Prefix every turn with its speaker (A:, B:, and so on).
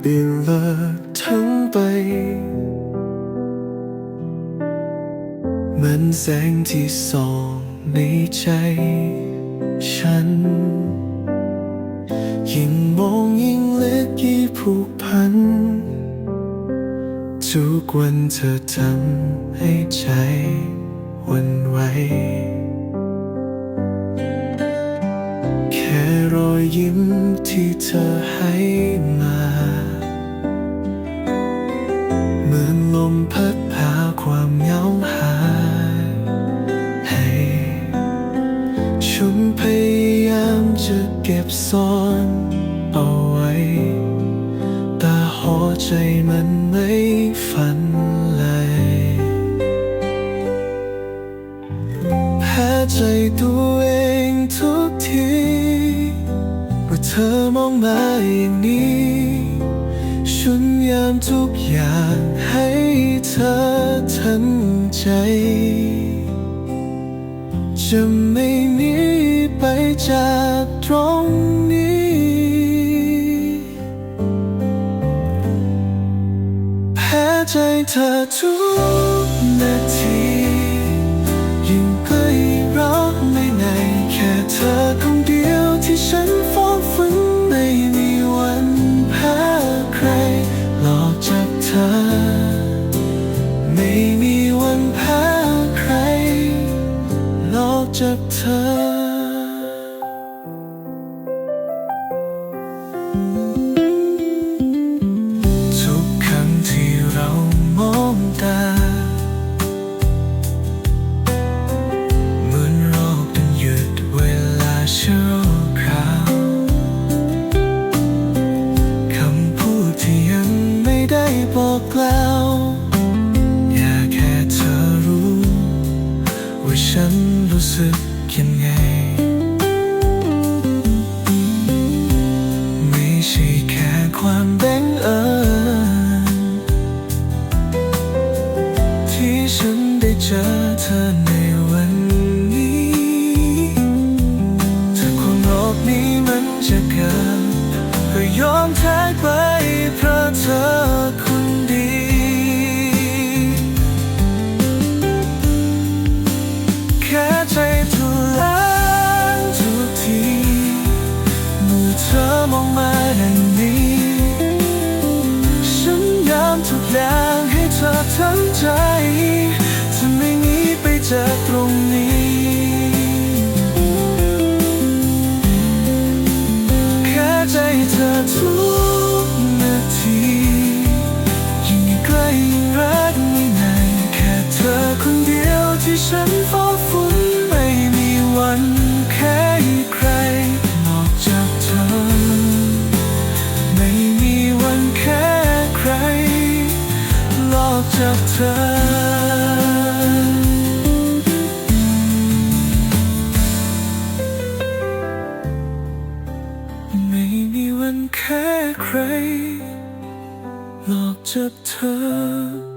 A: เปลี่ยนเลิกทั้งไปเหมือนแสงที่ส่องในใจ ฉัน ยิ่งมองยิ่งลึกยิ่งผูกพัน ทุกวันเธอทำให้ใจวันไหว อยยิ้มที่เธอให้มา เหมือนลมพัดพาความเหงาหายให้ฉันพยายามจะเก็บซ่อนเอาไว้ แต่หัวใจมันไม่ฝันเลยแพ้ใจตัวเอง ธอมองมาอย่างนี้ ฉันยามทุกอย่างให้เธอทั้งใจ จะไม่หนีไปจากตรงนี้ แพ้ใจเธอทุกนาที ยังไม่ได้บอกกล่าว รู้ ดงให้เธอทั้งใจ จะไม่หนีไปจากตรงนี้ ใคร นอกจากเธอ